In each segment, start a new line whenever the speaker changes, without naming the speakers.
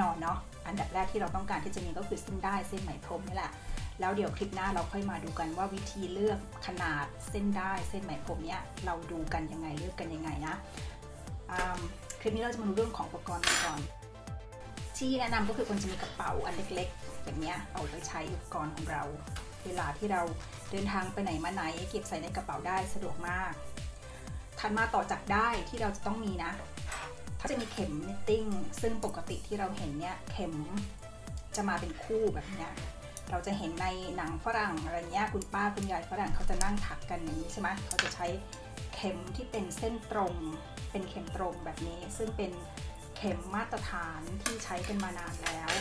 นอนเนาะอันดับแรกที่เราต้องการที่จะมีก็คือเส้นได้เส้นไหมพรมนี่แหละแล้วเดี๋ยวคลิปหน้าเราค่อยมาดูกันว่าวิธีเลือกขนาดเส้นได้เส้นไหมพรมเนี้ยเราดูกันยังไงเลือกกันยังไงนะคลิปนี้เราจะมาดูเรื่องของอุปกรณ์กันก่อน ที่แนะนำก็คือควรจะมีกระเป๋าอันเล็กๆอย่างเนี้ยเอาไว้ใช้อุปกรณ์ของเรา เวลาที่เราเดินทางไปไหนมาไหนเก็บใส่ในกระเป๋าได้สะดวกมากถัดมาต่อจากได้ที่เราจะต้องมีนะ ถ้าจะมีเข็มนิตติ้ง ซึ่งปกติที่เราเห็นเนี่ยเข็มจะมาเป็นคู่แบบเนี้ยเราจะเห็นในหนังฝรั่งอะไรเงี้ยคุณป้าคุณยายฝรั่งเขาจะนั่งถักกันอย่างนี้ใช่ไหมเขาจะใช้เข็มที่เป็นเส้นตรง เป็นเข็มตรงแบบนี้ ซึ่งเป็นเข็มมาตรฐานที่ใช้กันมานานแล้ว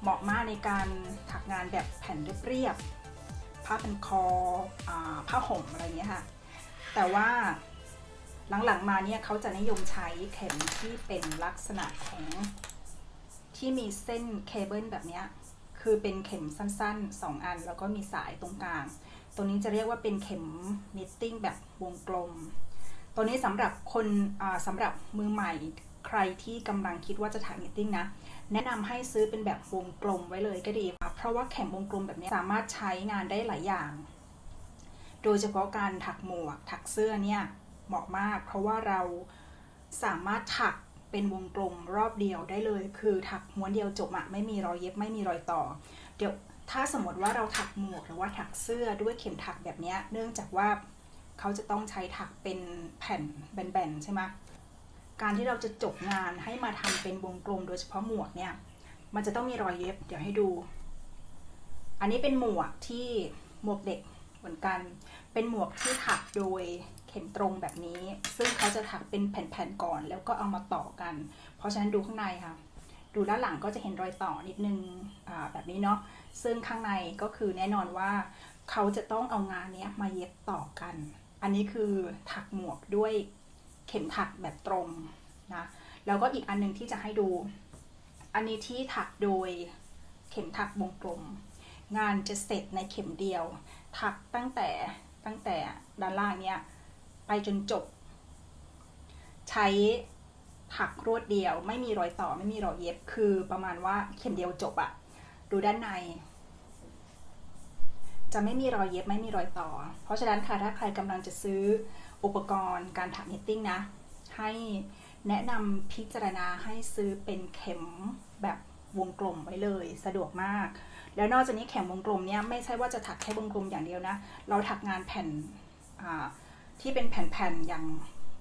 เหมาะมากในการถักงานแบบแผ่นเรียบๆผ้าเป็นคออผ้าห่มอะไรเงี้ยค่ะแต่ว่า หลังๆมาเนี่ยเขาจะนิยมใช้เข็มที่เป็นลักษณะของที่มีเส้นเคเบิลแบบเนี้ยคือเป็นเข็มสั้นๆ 2 อัน แล้วก็มีสายตรงกลาง ตัวนี้จะเรียกว่าเป็นเข็มนิตติ้งแบบวงกลม ตัวนี้สำหรับคนสำหรับมือใหม่ใครที่กำลังคิดว่าจะถักนิตติ้งนะ แนะนำให้ซื้อเป็นแบบวงกลมไว้เลยก็ดีค่ะเพราะว่าเข็มวงกลมแบบนี้สามารถใช้งานได้หลายอย่าง โดยเฉพาะการถักหมวกถักเสื้อเนี่ย เหมาะมาก เพราะว่าเราสามารถถักเป็นวงกลมรอบเดียวได้เลย คือถักม้วนเดียวจบอะไม่มีรอยเย็บไม่มีรอยต่อ เดี๋ยวถ้าสมมติว่าเราถักหมวกหรือว่าถักเสื้อด้วยเข็มถักแบบนี้เนื่องจากว่าเขาจะต้องใช้ถักเป็นแผ่นแบนๆใช่ไหมการที่เราจะจบงานให้มาทำเป็นวงกลมโดยเฉพาะหมวกเนี่ย มันจะต้องมีรอยเย็บ เดี๋ยวให้ดู อันนี้เป็นหมวกที่หมวกเด็กเหมือนกัน เป็นหมวกที่ถักโดย เข็มตรงแบบนี้ ซึ่งเขาจะถักเป็นแผ่นๆก่อน แล้วก็เอามาต่อกัน เพราะฉะนั้นดูข้างในค่ะ ดูด้านหลังก็จะเห็นรอยต่อนิดนึงแบบนี้เนาะ ซึ่งข้างในก็คือแน่นอนว่าเขาจะต้องเอางานนี้มาเย็บต่อกัน อันนี้คือถักหมวกด้วยเข็มถักแบบตรงนะ แล้วก็อีกอันหนึงที่จะให้ดู อันนี้ที่ถักโดยเข็มถักวงกลม งานจะเสร็จในเข็มเดียว ถักตั้งแต่ตั้งแต่ด้านล่างเนี้ย ไปจนจบ ใช้ถักรวดเดียว ไม่มีรอยต่อไม่มีรอยเย็บคือประมาณว่าเข็มเดียวจบอะดูด้านใน จะไม่มีรอยเย็บไม่มีรอยต่อ เพราะฉะนั้นค่ะถ้าใครกำลังจะซื้ออุปกรณ์การถักนิตติ้งนะ ให้แนะนำพิจารณาให้ซื้อเป็นเข็มแบบวงกลมไว้เลย สะดวกมาก แล้วนอกจากนี้เข็มวงกลมเนี่ยไม่ใช่ว่าจะถักแค่วงกลมอย่างเดียวนะ เราถักงานแผ่นอ่า ที่เป็นแผ่นๆอย่าง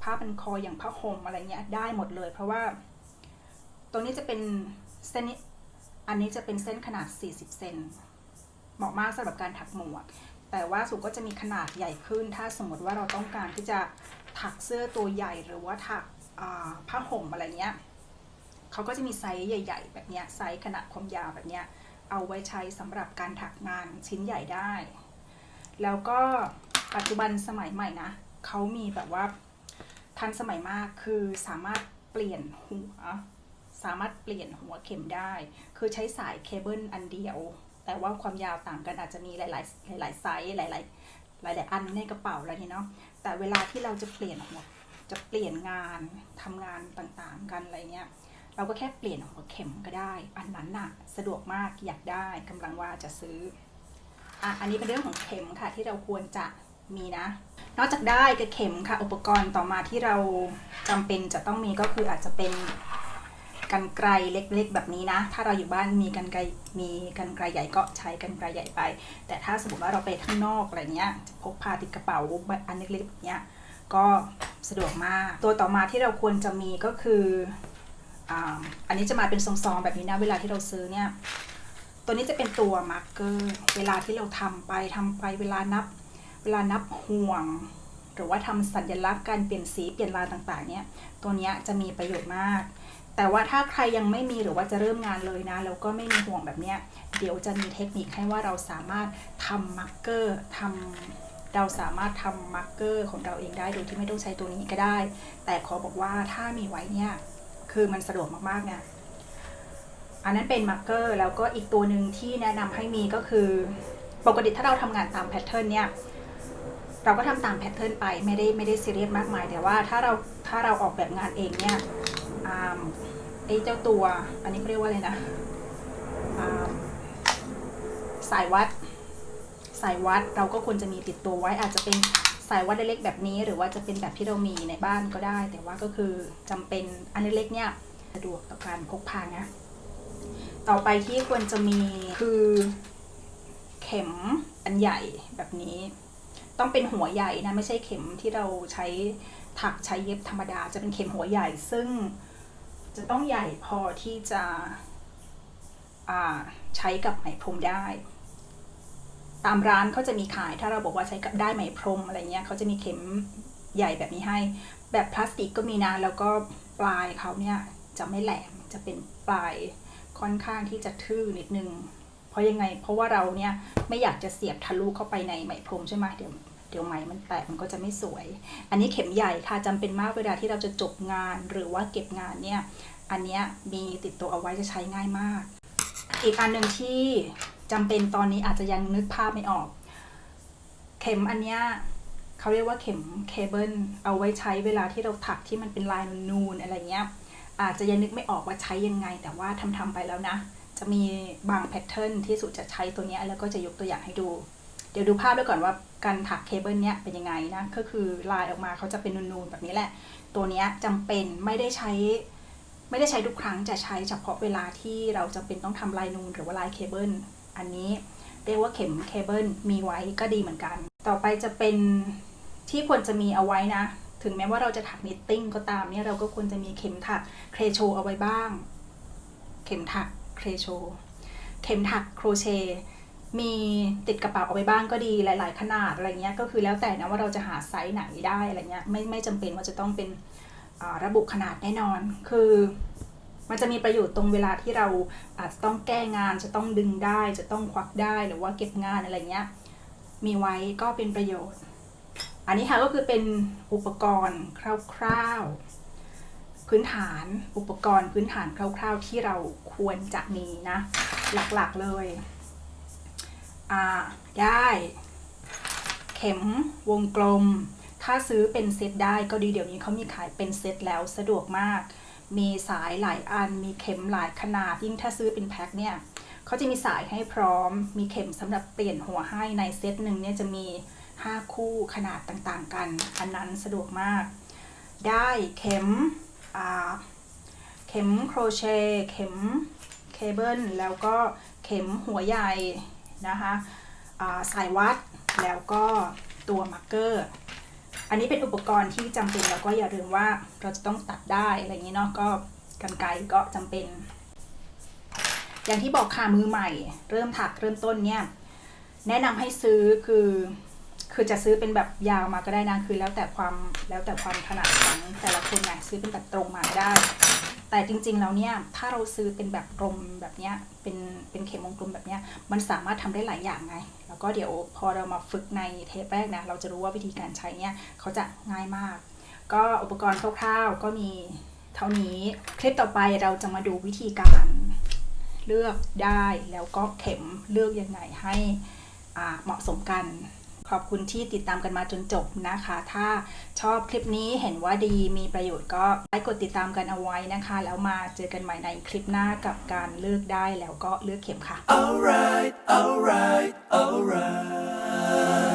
ผ้าเป็นคออย่างผ้าห่มอะไรเงี้ยได้หมดเลย เพราะว่าตรงนี้จะเป็นเส้นนี้อันนี้จะเป็นเส้นขนาด 40 เซนเหมาะมากสำหรับการถักหมวก แต่ว่าสุก็จะมีขนาดใหญ่ขึ้น ถ้าสมมติว่าเราต้องการที่จะถักเสื้อตัวใหญ่หรือว่าถักผ้าห่มอะไรเงี้ยเขาก็จะมีไซส์ใหญ่ ๆ แบบเนี้ยไซส์ขนาดความยาวแบบเนี้ยเอาไว้ใช้สำหรับการถักงานชิ้นใหญ่ได้ แล้วก็ปัจจุบันสมัยใหม่นะ เขามีแบบว่าทันสมัยมากคือสามารถเปลี่ยนหัวสามารถเปลี่ยนหัวเข็มได้ คือใช้สายเคเบิลอันเดียว แต่ว่าความยาวต่างกันอาจจะมีหลายๆหลายๆไซส์หลายๆหลายๆอันในกระเป๋าอะไรนี้เนาะแต่เวลาที่เราจะเปลี่ยนหัวจะเปลี่ยนงานทำงานต่างๆกันอะไรเงี้ยเราก็แค่เปลี่ยนหัวเข็มก็ได้ อันนั้นน่ะสะดวกมากอยากได้กำลังว่าจะซื้ออะอันนี้เป็นเรื่องของเข็มค่ะที่เราควรจะ มีนะ นอกจากได้กับเข็มค่ะ อุปกรณ์ต่อมาที่เราจำเป็นจะต้องมีก็คืออาจจะเป็นกันไกรเล็กๆ แบบนี้นะ ถ้าเราอยู่บ้านมีกันไกรมีกันไกรใหญ่ก็ใช้กันไกรใหญ่ไป แต่ถ้าสมมติว่าเราไปข้างนอกอะไรเงี้ยพกพาติดกระเป๋าอันเล็กๆแบบเนี้ยก็สะดวกมาก ตัวต่อมาที่เราควรจะมีก็คืออ,อันนี้จะมาเป็นซองๆแบบนี้นะ เวลาที่เราซื้อเนี่ย ตัวนี้จะเป็นตัวมาร์กเกอร์ เวลาที่เราทำไปทำไปเวลานับ เวลานับห่วง หรือว่าทำสัญลักษณ์การเปลี่ยนสีเปลี่ยนลายต่างๆ เนี่ย ตัวเนี้ยจะมีประโยชน์มาก แต่ว่าถ้าใครยังไม่มีหรือว่าจะเริ่มงานเลยนะ แล้วก็ไม่มีห่วงแบบเนี้ย เดี๋ยวจะมีเทคนิคให้ว่าเราสามารถทำมาร์กเกอร์ทำเราสามารถทำมาร์กเกอร์ของเราเองได้โดยที่ไม่ต้องใช้ตัวนี้ก็ได้ แต่ขอบอกว่าถ้ามีไว้เนี่ย คือมันสะดวกมากๆไงอันนั้นเป็นมาร์กเกอร์แล้วก็อีกตัวหนึ่งที่แนะนำให้มีก็คือ ปกติถ้าเราทำงานตามแพทเทิร์นเนี่ย เราก็ทำตามแพทเทิร์นไปไม่ได้ไม่ได้ซีเรียสมากมาย แต่ว่าถ้าเราถ้าเราออกแบบงานเองเนี่ยอไอ้เจ้าตัวอันนี้เขาเรียกว่าอะไรนะสายวัด สายวัดเราก็ควรจะมีติดตัวไว้อาจจะเป็นสายวัดเล็กๆแบบนี้หรือว่าจะเป็นแบบที่เรามีในบ้านก็ได้ แต่ว่าก็คือจำเป็นอันเล็กๆเนี่ยสะดวกต่อการพกพานะต่อไปที่ควรจะมีคือเข็มอันใหญ่แบบนี้ ต้องเป็นหัวใหญ่นะไม่ใช่เข็มที่เราใช้ถักใช้เย็บธรรมดา จะเป็นเข็มหัวใหญ่ซึ่งจะต้องใหญ่พอที่จะใช้กับไหมพรมได้ ตามร้านเขาจะมีขายถ้าเราบอกว่าใช้กับได้ไหมพรมอะไรเงี้ยเขาจะมีเข็มใหญ่แบบนี้ให้ แบบพลาสติกก็มีนะแล้วก็ปลายเขาเนี่ยจะไม่แหลมจะเป็นปลายค่อนข้างที่จะทื่อนิดนึง ราะยังไง เพราะว่าเราเนี่ยไม่อยากจะเสียบทะลุเข้าไปในไหมพรมใช่ไหมเดี๋ยวเดี๋ยวไหมมันแตกมันก็จะไม่สวย อันนี้เข็มใหญ่ค่ะจำเป็นมากเวลาที่เราจะจบงาน หรือว่าเก็บงานเนี่ยอันนี้มีติดตัวเอาไว้จะใช้ง่ายมาก อีกอันหนึ่งที่จำเป็นตอนนี้อาจจะยังนึกภาพไม่ออก เข็มอันเนี้ยเขาเรียกว่าเข็มเคเบิลเอาไว้ใช้เวลาที่เราถักที่มันเป็นลายนูนอะไรเงี้ยอาจจะยังนึกไม่ออกว่าใช้ยังไง แต่ว่าทำทำๆไปแล้วนะ จะมีบางแพทเทิร์นที่สุดจะใช้ตัวนี้แล้วก็จะยกตัวอย่างให้ดู เดี๋ยวดูภาพด้วยก่อนว่าการถักเคเบิลเนี้ยเป็นยังไงนะ ก็คือลายออกมาเขาจะเป็นนูนๆแบบนี้แหละ ตัวนี้ยจำเป็นไม่ได้ใช้ ไม่ได้ใช้ทุกครั้งจะใช้เฉพาะเวลาที่เราจำเป็นต้องทำลายนูนหรือว่าลายเคเบิลอันนี้เรียกว่าเข็มเคเบิลมีไว้ก็ดีเหมือนกัน ต่อไปจะเป็นที่ควรจะมีเอาไว้นะ ถึงแม้ว่าเราจะถักนิตติ้งก็ตามเนี่ยเราก็ควรจะมีเข็มถักเครโชเอาไว้บ้าง เข็มถัก เครโช เข็มถักโครเชต์มีติดกระเป๋าเอาไว้บ้างก็ดีหลาย ๆ ขนาดอะไรเงี้ยก็คือแล้วแต่นะว่าเราจะหาไซส์ไหนได้อะไรเงี้ยไม่ไม่จำเป็นว่าจะต้องเป็นระบุขนาดแน่นอน คือมันจะมีประโยชน์ตรงเวลาที่เราอาจจะต้องแก้งานจะต้องดึงได้ จะต้องควักได้หรือว่าเก็บงานอะไรเงี้ยมีไว้ก็เป็นประโยชน์ อันนี้ค่ะก็คือเป็นอุปกรณ์คร่าว ๆ พื้นฐานอุปกรณ์พื้นฐานคร่าว ๆ ที่เราควรจะมีนะ หลักๆเลย อ่า ได้ เข็มวงกลม ถ้าซื้อเป็นเซตได้ก็ดีเดี๋ยวนี้เขามีขายเป็นเซตแล้วสะดวกมาก มีสายหลายอัน มีเข็มหลายขนาด ยิ่งถ้าซื้อเป็นแพ็คเนี่ยเขาจะมีสายให้พร้อม มีเข็มสำหรับเปลี่ยนหัวให้ในเซตหนึ่งเนี่ยจะมี5คู่ขนาดต่างๆกัน อันนั้นสะดวกมาก ได้เข็ม เข็มโครเชต์เข็มเคเบิลแล้วก็เข็มหัวใหญ่นะคะาสายวัดแล้วก็ตัวมาร์กเกอร์ อันนี้เป็นอุปกรณ์ที่จำเป็นแล้วก็อย่าลืมว่าเราจะต้องตัดได้อะไรอย่างนี้เนาะก็กันไกก็จำเป็น อย่างที่บอกค่ะมือใหม่ เริ่มถักเริ่มต้นเนี่ยแนะนำให้ซื้อคือ คือจะซื้อเป็นแบบยาวมาก็ได้นะคือแล้วแต่ความแล้วแต่ความถนัดของแต่ละคนไงซื้อเป็นแบบตรงมาได้ แต่จริงๆแล้วเนี่ยถ้าเราซื้อเป็นแบบกลมแบบเนี้ยเป็นเป็นเข็มวงกลมแบบเนี้ยมันสามารถทำได้หลายอย่างไง แล้วก็เดี๋ยวพอเรามาฝึกในเทปแรกนะเราจะรู้ว่าวิธีการใช้เนี่ยเขาจะง่ายมาก ก็อุปกรณ์คร่าวๆก็มีเท่านี้คลิปต่อไปเราจะมาดูวิธีการเลือกได้แล้วก็เข็มเลือกยังไงให้อ่าเหมาะสมกัน ขอบคุณที่ติดตามกันมาจนจบนะคะ ถ้าชอบคลิปนี้เห็นว่าดีมีประโยชน์ก็ไลค์กดติดตามกันเอาไว้นะคะ แล้วมาเจอกันใหม่ในคลิปหน้ากับการเลือกได้แล้วก็เลือกเข็มค่ะ alright
alright alright